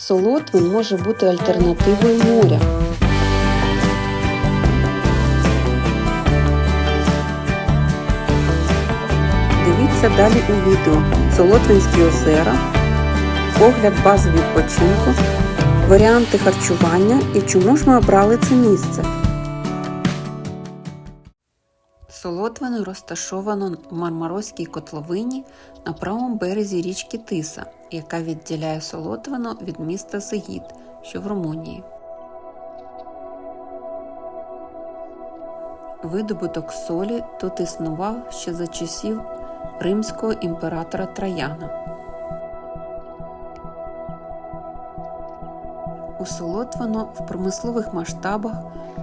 Солотвин може бути альтернативою моря. Дивіться далі у відео Солотвинські озера, погляд бази відпочинку, варіанти харчування і чому ж ми обрали це місце. Солотвино розташовано в Мармарозькій котловині на правому березі річки Тиса, яка відділяє Солотвино від міста Зигід, що в Румунії. Видобуток солі тут існував ще за часів римського імператора Траяна. У Солотвино в промислових масштабах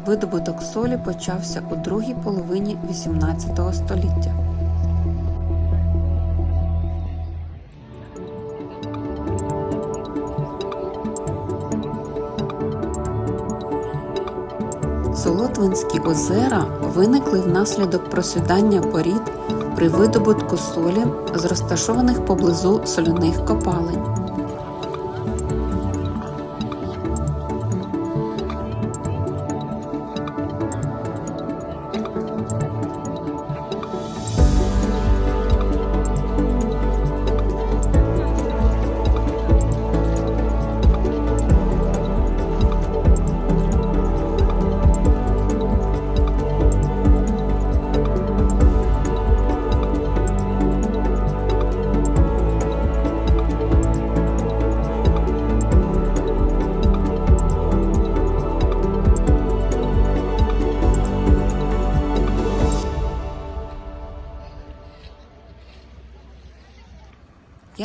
видобуток солі почався у другій половині XVIII століття. Солотвинські озера виникли внаслідок просідання порід при видобутку солі з розташованих поблизу соляних копалень.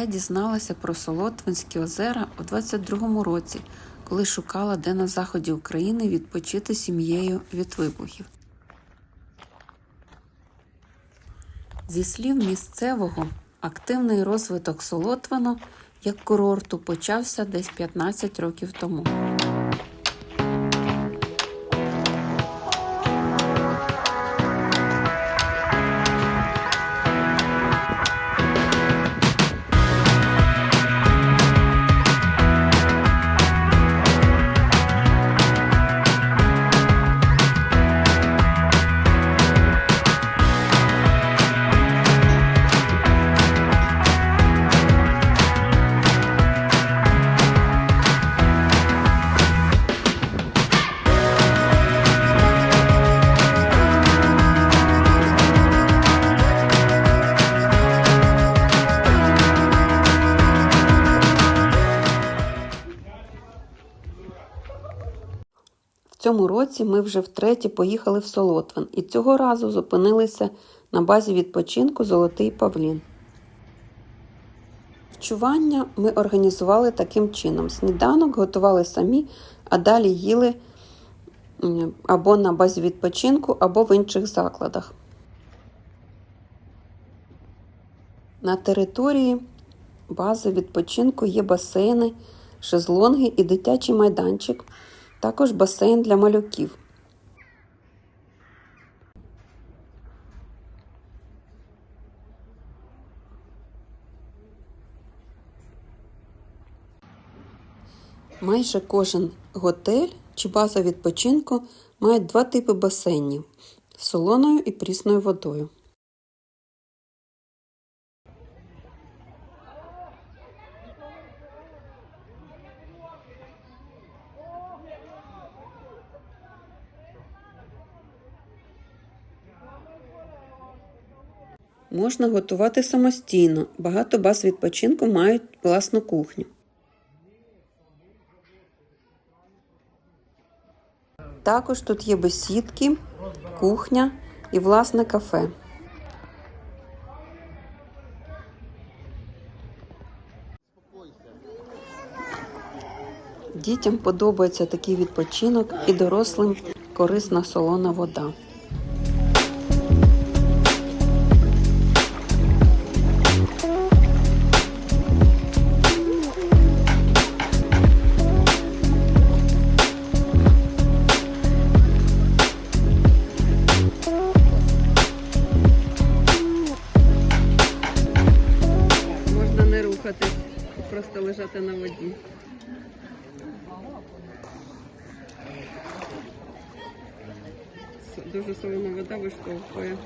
Я дізналася про Солотвинські озера у 22-му році, коли шукала, де на заході України відпочити сім'єю від вибухів. Зі слів місцевого, активний розвиток Солотвину як курорту почався десь 15 років тому. Цьому році ми вже втретє поїхали в Солотвин і цього разу зупинилися на базі відпочинку Золотий Павлін. Харчування ми організували таким чином: сніданок готували самі, а далі їли або на базі відпочинку, або в інших закладах. На території бази відпочинку є басейни, шезлонги і дитячий майданчик, також басейн для малюків. Майже кожен готель чи база відпочинку має два типи басейнів з солоною і прісною водою. Можна готувати самостійно. Багато баз відпочинку мають власну кухню. Також тут є бесідки, кухня і власне кафе. Дітям подобається такий відпочинок і дорослим корисна солона вода. Не просто лежати на воді. Дуже солона вода виштовхує.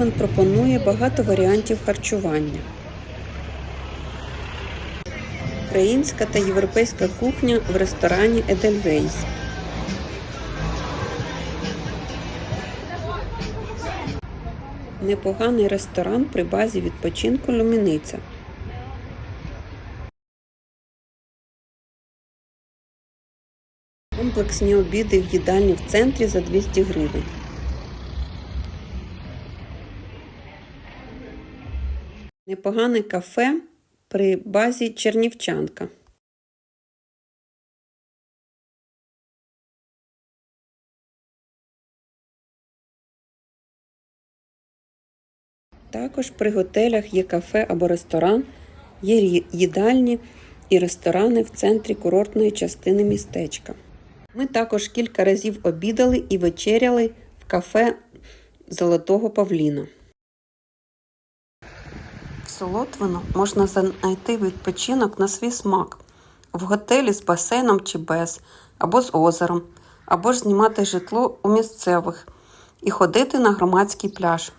Солотвин пропонує багато варіантів харчування. Українська та європейська кухня в ресторані Едельвейс. Непоганий ресторан при базі відпочинку Люміниця. Комплексні обіди в їдальні в центрі за 200 гривень. Непогане кафе при базі Чернівчанка. Також при готелях є кафе або ресторан, є їдальні і ресторани в центрі курортної частини містечка. Ми також кілька разів обідали і вечеряли в кафе Золотого Павліна. В Солотвино можна знайти відпочинок на свій смак в готелі з басейном чи без, або з озером, або ж знімати житло у місцевих і ходити на громадський пляж.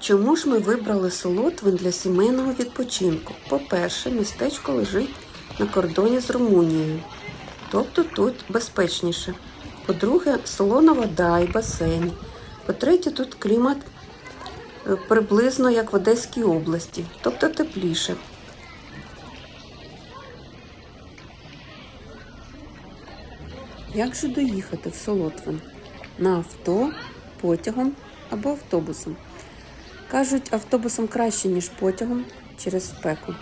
Чому ж ми вибрали Солотвин для сімейного відпочинку? По-перше, містечко лежить на кордоні з Румунією, тобто тут безпечніше. По-друге, солона вода і басейн. По-третє, тут клімат приблизно як в Одеській області, тобто тепліше. Як же доїхати в Солотвин? На авто, потягом або автобусом. Кажуть, автобусом краще, ніж потягом через спеку.